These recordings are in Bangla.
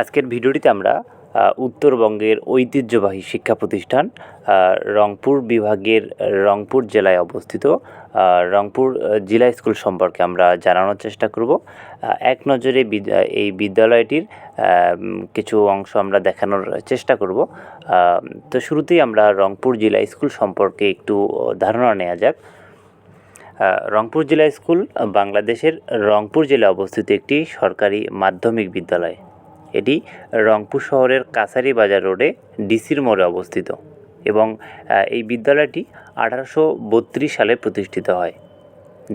আজকের ভিডিওটিতে আমরা উত্তরবঙ্গের ঐতিহ্যবাহী শিক্ষা প্রতিষ্ঠান রংপুর বিভাগের রংপুর জেলায় অবস্থিত। রংপুর জেলা স্কুল সম্পর্কে আমরা জানানোর চেষ্টা করব। এক নজরে এই বিদ্যালয়টির কিছু অংশ আমরা দেখানোর চেষ্টা করব। তো শুরুতেই আমরা রংপুর জেলা স্কুল সম্পর্কে একটু ধারণা নেওয়া যাক। রংপুর জেলা স্কুল বাংলাদেশের রংপুর জেলায় অবস্থিত একটি সরকারি মাধ্যমিক বিদ্যালয়। এটি রংপুর শহরের কাছারি বাজার রোডে ডিসির মোড়ে অবস্থিত এবং এই বিদ্যালয়টি আঠারোশো বত্রিশ সালে প্রতিষ্ঠিত হয়,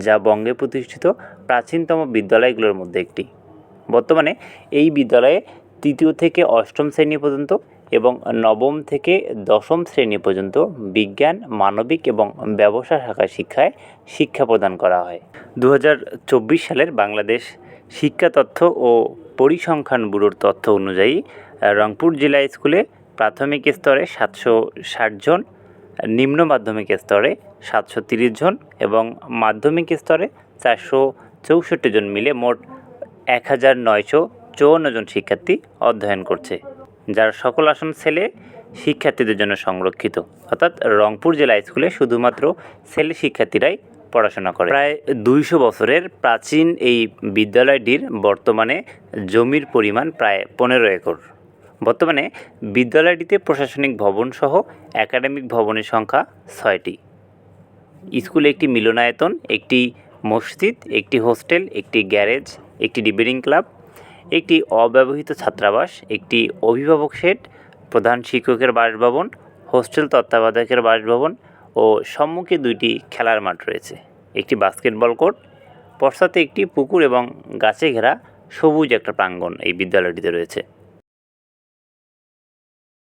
যা বঙ্গে প্রতিষ্ঠিত প্রাচীনতম বিদ্যালয়গুলোর মধ্যে একটি। বর্তমানে এই বিদ্যালয়ে তৃতীয় থেকে অষ্টম শ্রেণি পর্যন্ত এবং নবম থেকে দশম শ্রেণি পর্যন্ত বিজ্ঞান, মানবিক এবং ব্যবসা শাখা শিক্ষায় শিক্ষা প্রদান করা হয়। দু হাজার চব্বিশ সালের বাংলাদেশ শিক্ষা তথ্য ও পরিসংখ্যান ব্যুরোর তথ্য অনুযায়ী রংপুর জেলা স্কুলে প্রাথমিক স্তরে সাতশো ষাট জন, নিম্ন মাধ্যমিক স্তরে সাতশো তিরিশ জন এবং মাধ্যমিক স্তরে চারশো চৌষট্টি জন মিলে মোট এক হাজার নয়শো চুয়ান্ন জন শিক্ষার্থী অধ্যয়ন করছে, যার সকল আসন ছেলে শিক্ষার্থীদের জন্য সংরক্ষিত। অর্থাৎ রংপুর জেলা স্কুলে শুধুমাত্র ছেলে শিক্ষার্থীরাই পড়াশোনা করে। প্রায় দুইশো বছরের প্রাচীন এই বিদ্যালয়টির বর্তমানে জমির পরিমাণ প্রায় পনেরো একর। বর্তমানে বিদ্যালয়টিতে প্রশাসনিক ভবন সহ একাডেমিক ভবনের সংখ্যা ছয়টি। স্কুলে একটি মিলনায়তন, একটি মসজিদ, একটি হোস্টেল, একটি গ্যারেজ, একটি ডিবেটিং ক্লাব, একটি অব্যবহৃত ছাত্রাবাস, একটি অভিভাবক শেড প্রধান শিক্ষকের বাসভবন, হোস্টেল তত্ত্বাবধায়কের বাসভবন ও সম্মুখে দুইটি খেলার মাঠ রয়েছে। একটি বাস্কেটবল কোর্ট পশ্চাতে একটি পুকুর এবং গাছে ঘেরা সবুজ একটা প্রাঙ্গণ এই বিদ্যালয়টিতে রয়েছে।